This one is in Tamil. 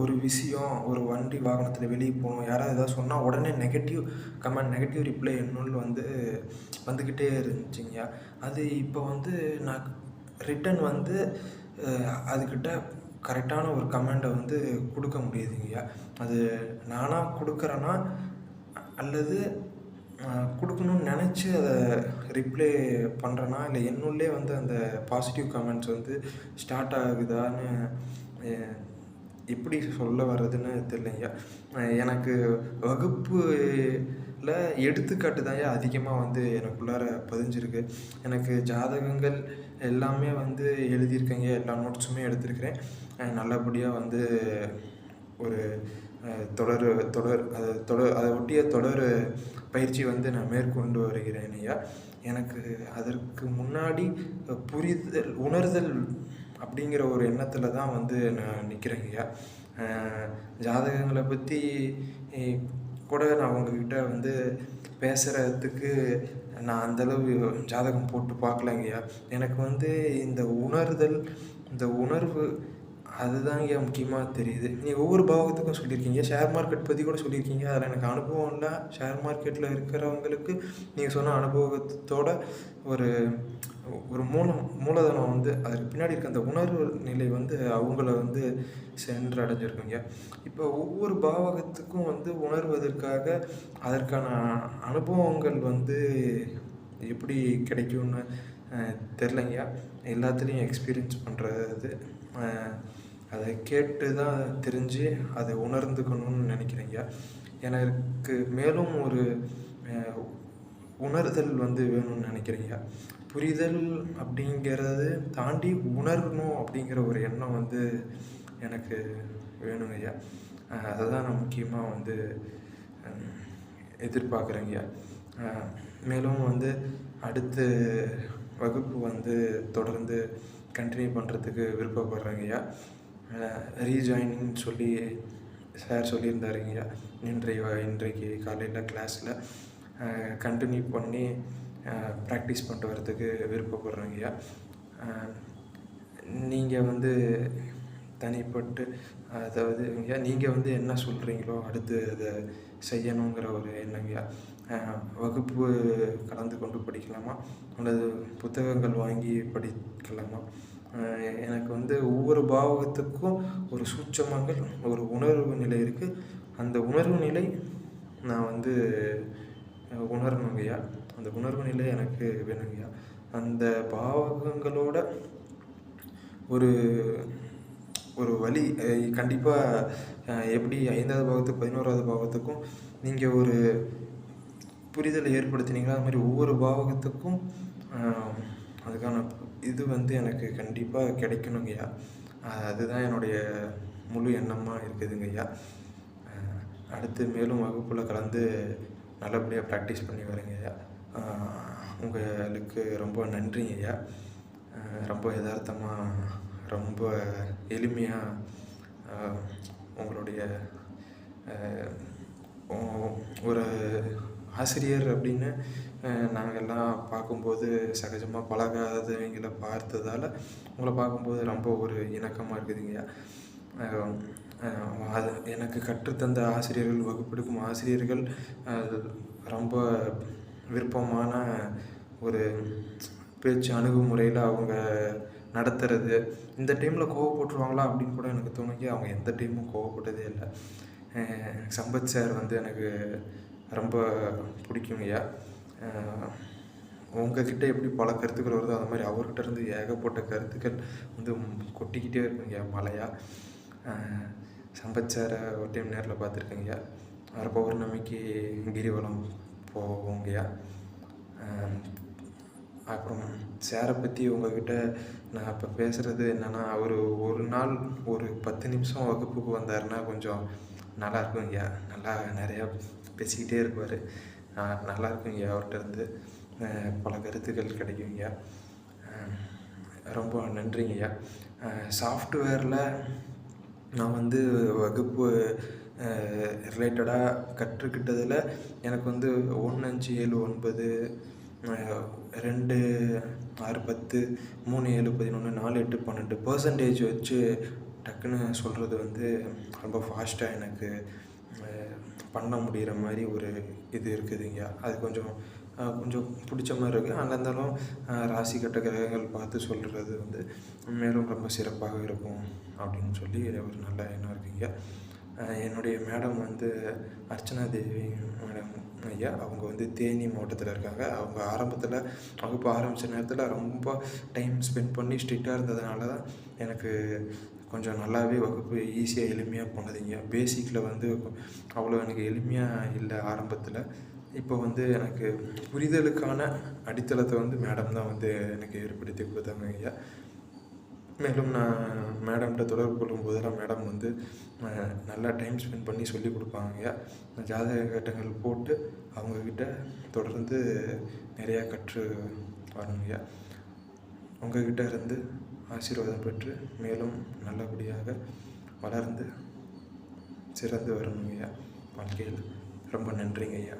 ஒரு விஷயம் ஒரு வண்டி வாகனத்தில் வெளியே போகணும் யாராவது ஏதாவது சொன்னால் உடனே நெகட்டிவ் கமெண்ட் நெகட்டிவ் ரிப்ளை என்னுள் வந்து வந்துக்கிட்டே இருந்துச்சுங்கய்யா. அது இப்போ வந்து நான் ரிட்டன் வந்து அதுக்கிட்ட கரெக்டான ஒரு கமெண்டை வந்து கொடுக்க முடியுதுங்கய்யா. அது நானாக கொடுக்குறேன்னா அல்லது கொடுக்கணுன்னு நினச்சி அதை ரிப்ளை பண்ணுறேன்னா இல்லை என்னுள்ளே வந்து அந்த பாசிட்டிவ் கமெண்ட்ஸ் வந்து ஸ்டார்ட் ஆகுதான்னு எப்படி சொல்ல வர்றதுன்னு தெரியலைங்க. எனக்கு வகுப்பில் எடுத்துக்காட்டு தான் அதிகமாக வந்து எனக்குள்ளார பதிஞ்சிருக்கு. எனக்கு ஜாதகங்கள் எல்லாமே வந்து எழுதியிருக்கேங்க. எல்லா நோட்ஸுமே எடுத்திருக்கிறேன். நல்லபடியாக வந்து ஒரு தொடர் தொடர் அதை தொடர் அதை ஒட்டிய தொடர் பயிற்சி வந்து நான் மேற்கொண்டு வருகிறேன் ஐயா எனக்கு அதற்கு முன்னாடி புரிதல் உணர்தல் அப்படிங்கிற ஒரு எண்ணத்தில் தான் வந்து நான் நிற்கிறேங்க ஐயா. ஜாதகங்களை பற்றி கூட நான் உங்ககிட்ட வந்து பேசுகிறதுக்கு நான் அந்தளவு ஜாதகம் போட்டு பார்க்கலங்கய்யா எனக்கு வந்து இந்த உணர்தல் இந்த உணர்வு அதுதாங்க முக்கியமாக தெரியுது. நீங்கள் ஒவ்வொரு பாகத்துக்கும் சொல்லியிருக்கீங்க. ஷேர் மார்க்கெட் பற்றி கூட சொல்லியிருக்கீங்க. அதில் எனக்கு அனுபவம் இல்லை. ஷேர் மார்க்கெட்டில் இருக்கிறவங்களுக்கு நீங்கள் சொன்ன அனுபவத்தோட ஒரு ஒரு மூலம் மூலதனம் வந்து அதுக்கு பின்னாடி இருக்க அந்த உணர்வு நிலை வந்து அவங்கள வந்து சென்றடைஞ்சிருக்குங்க. இப்போ ஒவ்வொரு பாவகத்துக்கும் வந்து உணர்வதற்காக அதற்கான அனுபவங்கள் வந்து எப்படி கிடைக்கும்னு தெரிலங்க எல்லாத்துலேயும் எக்ஸ்பீரியன்ஸ் பண்ணுறது அதை கேட்டு தான் தெரிஞ்சு அதை உணர்ந்துக்கணும்னு நினைக்கிறீங்க. எனக்கு மேலும் ஒரு உணர்தல் வந்து வேணும்னு நினைக்கிறீங்க. புரிதல் அப்படிங்கிறது தாண்டி உணரணும் அப்படிங்கிற ஒரு எண்ணம் வந்து எனக்கு வேணுங்க ஐயா. அதை தான் நான் முக்கியமாக வந்து எதிர்பார்க்குறேங்க மேலும் வந்து அடுத்த வகுப்பு வந்து தொடர்ந்து கண்டினியூ பண்ணுறதுக்கு விருப்பப்படுறேங்கய்யா ரீஜாயினிங் சொல்லி சார் சொல்லியிருந்தாருங்கய்யா இன்றைய இன்றைக்கு காலையில் கிளாஸில் கண்டினியூ பண்ணி ப்ராக்டிஸ் பண்ணிட்டு வரதுக்கு விருப்பப்படுறேங்கய்யா நீங்கள் வந்து தனிப்பட்டு அதாவது ஐயா நீங்கள் வந்து என்ன சொல்கிறீங்களோ அடுத்து அதை செய்யணுங்கிற ஒரு எண்ணங்கய்யா வகுப்பு கலந்து கொண்டு படிக்கலாமா? அல்லது புத்தகங்கள் வாங்கி படிக்கலாமா? எனக்கு வந்து ஒவ்வொரு பாவகத்துக்கும் ஒரு சூட்சமங்கள் ஒரு உணர்வு நிலை இருக்குது அந்த உணர்வு நிலை நான் வந்து உணரணுங்கய்யா. அந்த உணர்வு நிலை எனக்கு வேணுங்கய்யா. அந்த பாவகங்களோட ஒரு ஒரு வழி கண்டிப்பாக எப்படி ஐந்தாவது பாவத்துக்கு பதினோராவது பாவத்துக்கும் நீங்கள் ஒரு புரிதலை ஏற்படுத்தினீங்களா? அது மாதிரி ஒவ்வொரு பாவகத்துக்கும் அதுக்கான இது வந்து எனக்கு கண்டிப்பாக கிடைக்கணுங்கய்யா அதுதான் என்னுடைய முழு எண்ணமாக இருக்குதுங்கய்யா அடுத்து மேலும் வகுப்பில் கலந்து நல்லபடியாக ப்ராக்டிஸ் பண்ணி வரேங்க ஐயா. உங்களுக்கு ரொம்ப நன்றிங்க ஐயா. ரொம்ப யதார்த்தமாக ரொம்ப எளிமையாக உங்களுடைய ஒரு ஆசிரியர் அப்படின்னு நாங்கள்லாம் பார்க்கும்போது சகஜமாக பழகாதவங்கள பார்த்ததால் உங்களை பார்க்கும்போது ரொம்ப ஒரு இணக்கமாக இருக்குதுங்கய்யா அது எனக்கு கற்றுத்தந்த ஆசிரியர்கள் வகுப்பெடுக்கும் ஆசிரியர்கள் ரொம்ப விருப்பமான ஒரு பேச்சு அணுகுமுறையில் அவங்க நடத்துறது. இந்த டைமில் கோவப்பட்டுருவாங்களா அப்படின்னு கூட எனக்கு தோணுங்க அவங்க எந்த டைமும் கோவப்பட்டதே இல்லை. சம்பத் சார் வந்து எனக்கு ரொம்ப பிடிக்குங்கய்யா உங்கக்கிட்ட எப்படி பல கருத்துக்கள் வருதோ அந்த மாதிரி அவர்கிட்ட இருந்து ஏகப்பட்ட கருத்துக்கள் வந்து கொட்டிக்கிட்டே இருக்குங்க மலையா சம்பச்சாரை ஒரு டைம் நேரில் பார்த்துருக்கேங்கய்யா வர பௌர்ணமிக்கு கிரிவலம் போவோங்கய்யா அப்புறம் சேரை பற்றி உங்ககிட்ட நான் இப்போ பேசுகிறது என்னென்னா அவர் ஒரு நாள் ஒரு பத்து நிமிஷம் வகுப்புக்கு வந்தாருன்னா கொஞ்சம் நல்லா இருக்குங்கய்யா நல்லா நிறையா பேசிக்கிட்டே இருப்பார். நல்லா ஐயா அவர்கிட்ட இருந்து பல கருத்துக்கள் கிடைக்குங்கய்யா ரொம்ப நன்றிங்கய்யா சாஃப்ட்வேரில் நான் வந்து வகுப்பு ரிலேட்டடாக கற்றுக்கிட்டதில் எனக்கு வந்து ஒன்று அஞ்சு ஏழு ஒன்பது ரெண்டு ஆறு பத்து மூணு ஏழு பதினொன்று நாலு எட்டு பன்னெண்டு பர்சன்டேஜ் வச்சு டக்குன்னு சொல்கிறது வந்து ரொம்ப ஃபாஸ்ட்டாக எனக்கு பண்ண முடிகிற மாதிரி ஒரு இது இருக்குதுங்க. அது கொஞ்சம் கொஞ்சம் பிடிச்ச மாதிரி இருக்குது அங்கே இருந்தாலும் ராசி கட்ட கிரகங்கள் பார்த்து சொல்கிறது வந்து மேலும் ரொம்ப சிறப்பாக இருக்கும் அப்படின்னு சொல்லி ஒரு நல்ல எண்ணம் இருக்குங்க. என்னுடைய மேடம் வந்து அர்ச்சனா தேவி மேடம் ஐயா. அவங்க வந்து தேனி மாவட்டத்தில் இருக்காங்க. அவங்க ஆரம்பத்தில் வகுப்பு ஆரம்பித்த நேரத்தில் ரொம்ப டைம் ஸ்பெண்ட் பண்ணி ஸ்ட்ரிக்டாக இருந்ததுனால தான் எனக்கு கொஞ்சம் நல்லாவே வகுப்பு ஈஸியாக எளிமையாக போனதுங்க பேசிக்கில் வந்து அவ்வளோ எனக்கு எளிமையாக இல்லை ஆரம்பத்தில். இப்போ வந்து எனக்கு புரிதலுக்கான அடித்தளத்தை வந்து மேடம் தான் வந்து எனக்கு ஏற்படுத்தி கொடுத்தாங்க ஐயா. மேலும் நான் மேடம்கிட்ட தொடர்பு கொள்ளும் போதெல்லாம் மேடம் வந்து நல்லா டைம் ஸ்பெண்ட் பண்ணி சொல்லி கொடுப்பாங்க ஜாதக கட்டங்கள் போட்டு அவங்கக்கிட்ட தொடர்ந்து நிறையா கற்று வரணுங்க உங்ககிட்ட இருந்து ஆசீர்வாதம் பெற்று மேலும் நல்லபடியாக வளர்ந்து சிறந்து வரணுங்க வாழ்க்கையில் ரொம்ப நன்றிங்க ஐயா.